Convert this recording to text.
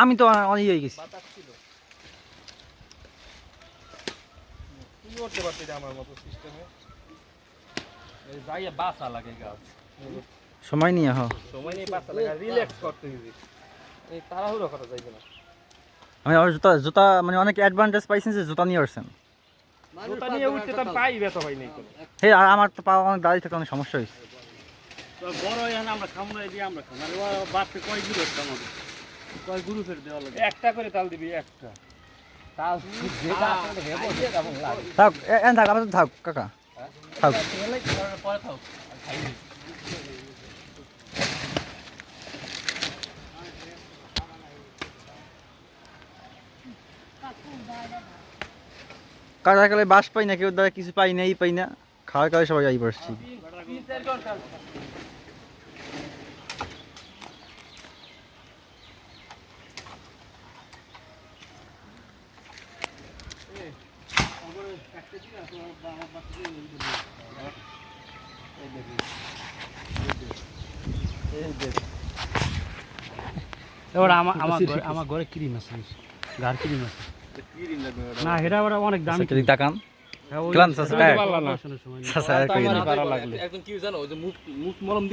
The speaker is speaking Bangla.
আমি তো অনেক হয়ে গেছি। আমার মতো সিস্টেমে যাইয়া বাসা লাগে গাছ। সময় নিয়ে হ সময় নিয়ে বাসা লাগে রিল্যাক্স করতে দিবি এই তাড়াহুড়ো করা যাইবে না। আমি আর জুতা জুতা মানে অনেক অ্যাডভান্টেজ পাইছেন যে জুতা নিয়ে আসছেন। জুতা নিয়ে উঠতে তো পাই ব্যথা হয় নাই হে আর আমার তো পা অনেক দাঁড়িয়ে থাকতে অনেক সমস্যা হয়েছে। বড় এখানে আমরা খাব না এদিকে আমরা খাব আর বাপকে কয় গুরু আমাদের? কয় গুরু ফের দেওয়া লাগে? একটা করে তাল দিবি একটা। তাও যেটা আসলে হেবো, সেটা আমার লাগে। থাক এ- এ থাক আমার তো থাক কাকা। থাক। পরে থাও কাকা কালে বাস পাই না, কেউ দ্বারা কিছু পাই না, এই পাই না। খাওয়ার কালে সবাই আমার ঘরে আমার ঘরে ক্রিম আছে? গার ক্রিম না হেরা ওরা অনেক দামি আচ্ছা, তাকান। ক্লান্ত আছে। সময় না। একদম কি জানো ওই যে মুখ মুখ মলম